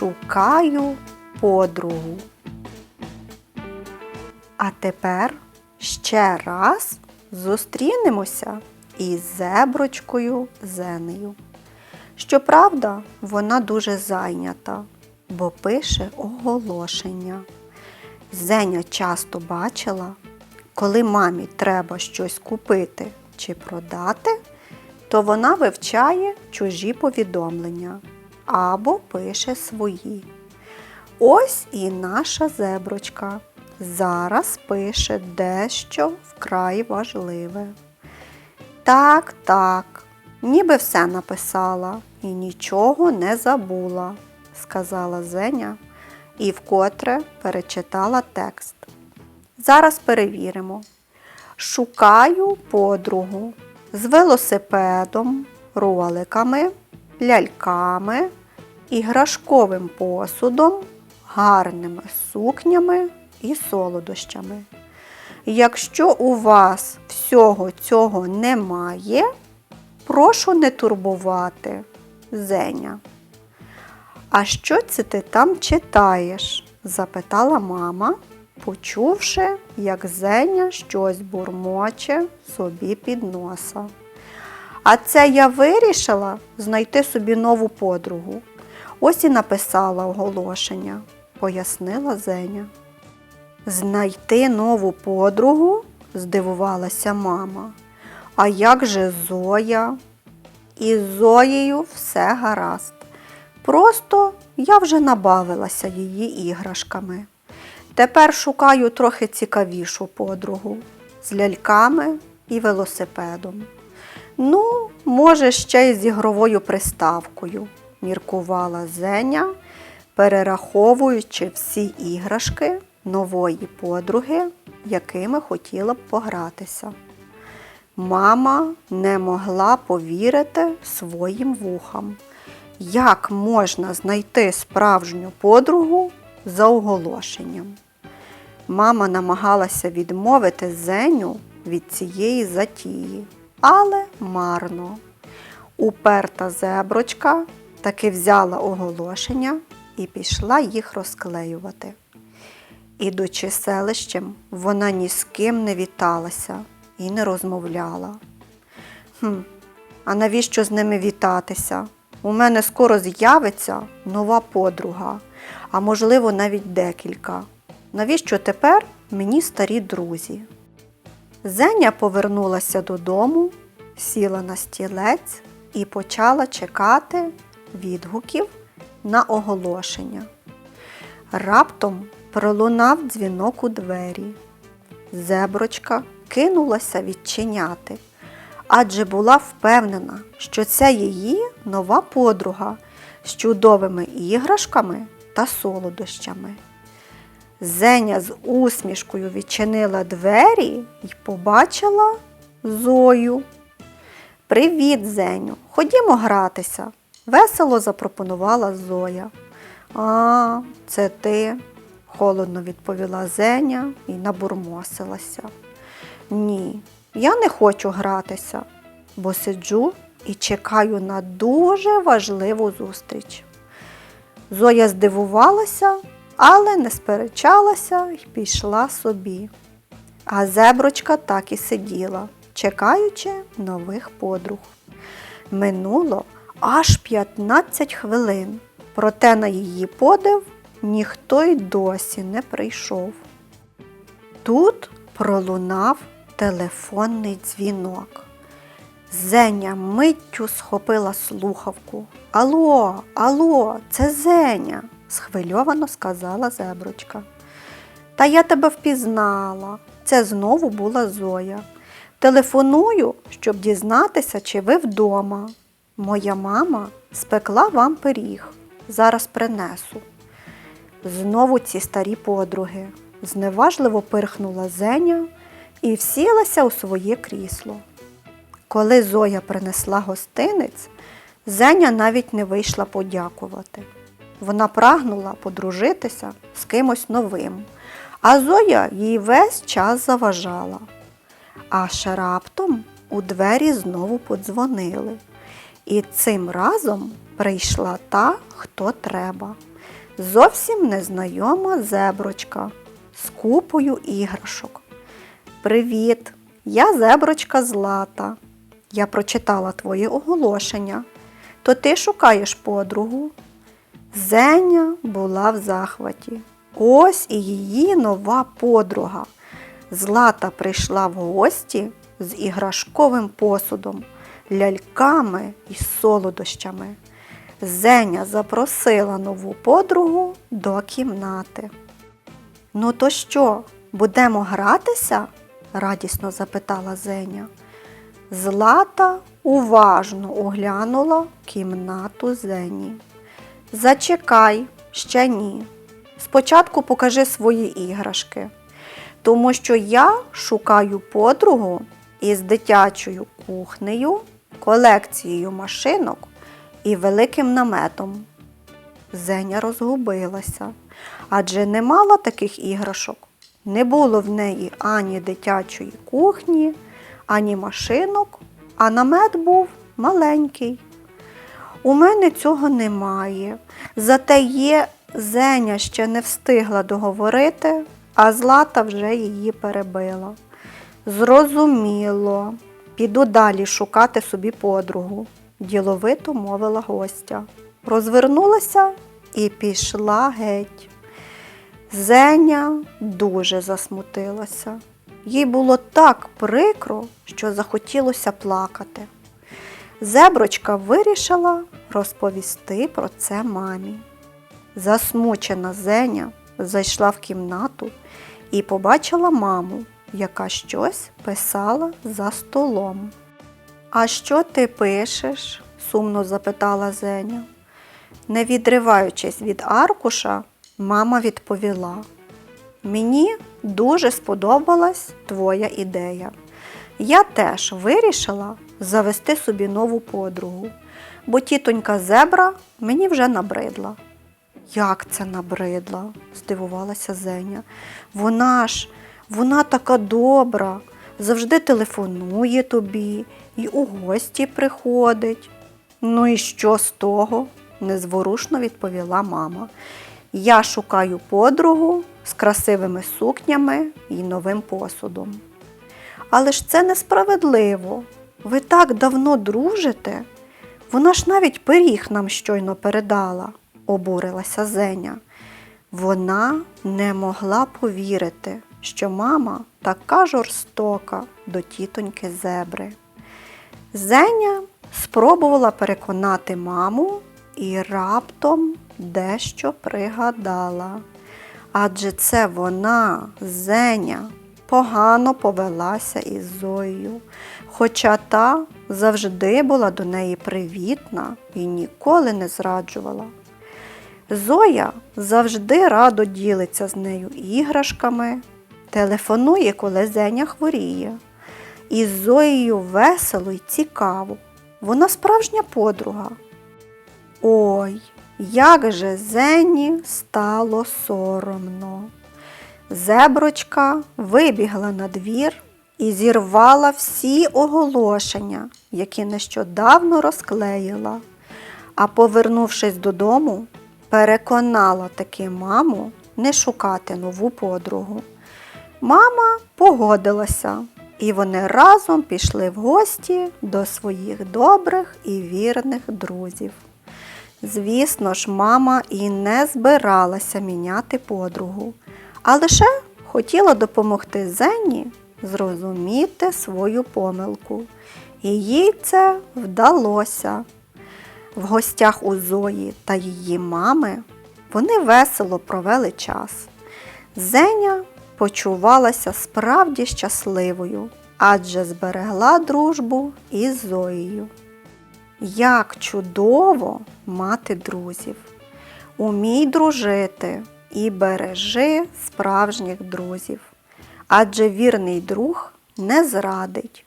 шукаю подругу. А тепер ще раз зустрінемося із зеброчкою Зенею. Щоправда, вона дуже зайнята, бо пише оголошення. Зеня часто бачила, коли мамі треба щось купити чи продати, то вона вивчає чужі повідомлення або пише свої. Ось і наша зеброчка. Зараз пише дещо вкрай важливе. Так, так, ніби все написала і нічого не забула, сказала Зеня і вкотре перечитала текст. Зараз перевіримо. Шукаю подругу з велосипедом, роликами, ляльками, іграшковим посудом, гарними сукнями і солодощами. Якщо у вас всього цього немає, прошу не турбувати, Зеня. А що це ти там читаєш? запитала мама, почувши, як Зеня щось бурмоче собі під носа. А це я вирішила знайти собі нову подругу. Ось і написала оголошення, пояснила Зеня. Знайти нову подругу? здивувалася мама. А як же Зоя? Із Зоєю все гаразд. Просто я вже набавилася її іграшками. Тепер шукаю трохи цікавішу подругу з ляльками і велосипедом. Ну, може, ще й з ігровою приставкою, міркувала Зеня, перераховуючи всі іграшки нової подруги, якими хотіла б погратися. Мама не могла повірити своїм вухам. Як можна знайти справжню подругу за оголошенням? Мама намагалася відмовити Зеню від цієї затії, але марно. Уперта зеброчка таки взяла оголошення і пішла їх розклеювати. Ідучи селищем, вона ні з ким не віталася і не розмовляла. Хм, а навіщо з ними вітатися? У мене скоро з'явиться нова подруга, а можливо навіть декілька. Навіщо тепер мені старі друзі? Зеня повернулася додому, сіла на стілець і почала чекати відгуків на оголошення. Раптом пролунав дзвінок у двері. Зеброчка кинулася відчиняти, адже була впевнена, що це її нова подруга з чудовими іграшками та солодощами. Зеня з усмішкою відчинила двері і побачила Зою. Привіт, Зеню, ходімо гратися, весело запропонувала Зоя. А, це ти, холодно відповіла Зеня і набурмосилася. Ні, я не хочу гратися, бо сиджу і чекаю на дуже важливу зустріч. Зоя здивувалася, але не сперечалася і пішла собі. А зеброчка так і сиділа, чекаючи нових подруг. Минуло аж 15 хвилин, проте на її подив ніхто й досі не прийшов. Тут пролунав телефонний дзвінок. Зеня миттю схопила слухавку. Алло, алло, це Зеня, схвильовано сказала зеброчка. Та я тебе впізнала. Це знову була Зоя. Телефоную, щоб дізнатися, чи ви вдома. Моя мама спекла вам пиріг. Зараз принесу. Знову ці старі подруги. Зневажливо пирхнула Зеня і всілася у своє крісло. Коли Зоя принесла гостинець, Зеня навіть не вийшла подякувати. Вона прагнула подружитися з кимось новим, а Зоя їй весь час заважала. Аж раптом у двері знову подзвонили. І цим разом прийшла та, хто треба. зовсім незнайома зеброчка з купою іграшок. Привіт! Я зеброчка Злата. Я прочитала твоє оголошення. То ти шукаєш подругу? Зеня була в захваті. Ось і її нова подруга. Злата прийшла в гості з іграшковим посудом, ляльками і солодощами. Зеня запросила нову подругу до кімнати. Ну то що, будемо гратися? радісно запитала Зеня. Злата уважно оглянула кімнату Зені. Зачекай, ще ні. Спочатку покажи свої іграшки, тому що я шукаю подругу із дитячою кухнею, колекцією машинок і великим наметом. Зеня розгубилася, адже не мала таких іграшок. Не було в неї ані дитячої кухні, ані машинок, а намет був маленький. У мене цього немає. Зате є Зеня ще не встигла договорити, а Злата вже її перебила. Зрозуміло, піду далі шукати собі подругу, діловито мовила гостя. Розвернулася і пішла геть. Зеня дуже засмутилася. Їй було так прикро, що захотілося плакати. Зеброчка вирішила розповісти про це мамі. Засмучена Зеня зайшла в кімнату і побачила маму, яка щось писала за столом. А що ти пишеш? сумно запитала Зеня. Не відриваючись від аркуша, мама відповіла: Мені дуже сподобалась твоя ідея. Я теж вирішила завести собі нову подругу, бо тітонька зебра мені вже набридла. Як це набридла? здивувалася Зеня. Вона ж, вона така добра, завжди телефонує тобі і у гості приходить. Ну і що з того? незворушно відповіла мама. Я шукаю подругу з красивими сукнями і новим посудом. Але ж це несправедливо. Ви так давно дружите. Вона ж навіть пиріг нам щойно передала, обурилася Зеня. Вона не могла повірити, що мама така жорстока до тітоньки зебри. Зеня спробувала переконати маму і раптом дещо пригадала. Адже це вона, Зеня, погано повелася із Зоєю, хоча та завжди була до неї привітна і ніколи не зраджувала. Зоя завжди радо ділиться з нею іграшками, телефонує, коли Зеня хворіє. І Зоєю весело й цікаво. Вона справжня подруга. Ой, як же Зені стало соромно. Зеброчка вибігла на двір і зірвала всі оголошення, які нещодавно розклеїла, а повернувшись додому, переконала таки маму не шукати нову подругу. Мама погодилася, і вони разом пішли в гості до своїх добрих і вірних друзів. Звісно ж, мама і не збиралася міняти подругу, а лише хотіла допомогти Зенні зрозуміти свою помилку. І їй це вдалося. В гостях у Зої та її мами вони весело провели час. Зеня почувалася справді щасливою, адже зберегла дружбу із Зоєю. Як чудово мати друзів! Умій дружити і бережи справжніх друзів, адже вірний друг не зрадить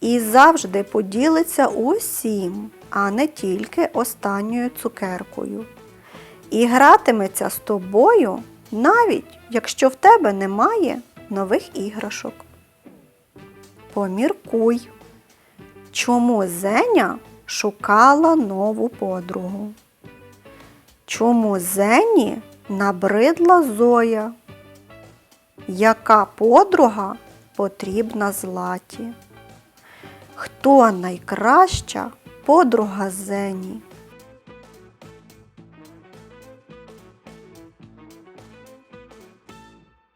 і завжди поділиться усім, а не тільки останньою цукеркою. І гратиметься з тобою, навіть якщо в тебе немає нових іграшок. Поміркуй, чому Зеня шукала нову подругу? Чому Зені Набридла Зоя. Яка подруга потрібна златі? Хто найкраща подруга Зені?